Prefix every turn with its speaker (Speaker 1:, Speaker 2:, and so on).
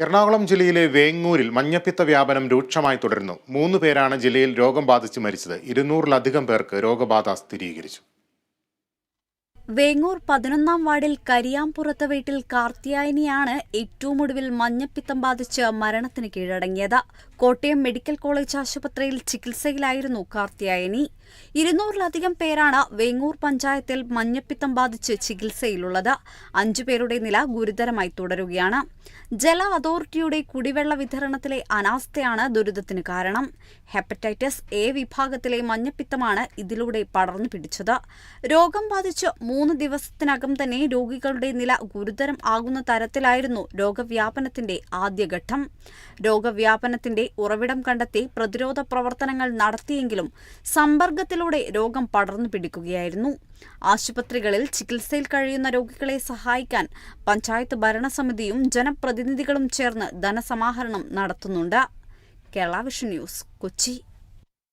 Speaker 1: എറണാകുളം ജില്ലയിലെ വേങ്ങൂരിൽ മഞ്ഞപ്പിത്ത വ്യാപനം രൂക്ഷമായി തുടരുന്നു. മൂന്ന് പേരാണ് ജില്ലയിൽ രോഗം ബാധിച്ച് മരിച്ചത്. ഇരുന്നൂറിലധികം പേർക്ക് രോഗബാധ സ്ഥിരീകരിച്ചു.
Speaker 2: വേങ്ങൂർ പതിനൊന്നാം വാർഡിൽ കരിയാമ്പുറത്ത് വീട്ടിൽ കാർത്തിയായനിയാണ് ഏറ്റവും ഒടുവിൽ മഞ്ഞപ്പിത്തം ബാധിച്ച് മരണത്തിന് കീഴടങ്ങിയത്. കോട്ടയം മെഡിക്കൽ കോളേജ് ആശുപത്രിയിൽ ചികിത്സയിലായിരുന്നു കാർത്തിയായനി ഇരുന്നൂറിലധികം പേരാണ് വേങ്ങൂർ പഞ്ചായത്തിൽ മഞ്ഞപ്പിത്തം ബാധിച്ച് ചികിത്സയിലുള്ളത്. അഞ്ചുപേരുടെ നില ഗുരുതരമായി തുടരുകയാണ്. ജല അതോറിറ്റിയുടെ കുടിവെള്ള വിതരണത്തിലെ അനാസ്ഥയാണ് ദുരിതത്തിന് കാരണം. ഹെപ്പറ്റൈറ്റിസ് എ വിഭാഗത്തിലെ മഞ്ഞപ്പിത്തമാണ് ഇതിലൂടെ പടർന്നു പിടിച്ചത്. രോഗം ബാധിച്ച് മൂന്ന് ദിവസത്തിനകം തന്നെ രോഗികളുടെ നില ഗുരുതരം ആകുന്ന തരത്തിലായിരുന്നു രോഗവ്യാപനത്തിന്റെ ആദ്യഘട്ടം. രോഗവ്യാപനത്തിന്റെ ഉറവിടം കണ്ടെത്തി പ്രതിരോധ പ്രവർത്തനങ്ങൾ നടത്തിയെങ്കിലും സമ്പർക്കത്തിലൂടെ രോഗം പടർന്നു പിടിക്കുകയായിരുന്നു. ആശുപത്രികളിൽ ചികിത്സയിൽ കഴിയുന്ന രോഗികളെ സഹായിക്കാൻ പഞ്ചായത്ത് ഭരണസമിതിയും ജനപ്രതിനിധികളും ചേർന്ന് ധനസമാഹരണം നടത്തുന്നുണ്ട്. Kerala vision news Kochi.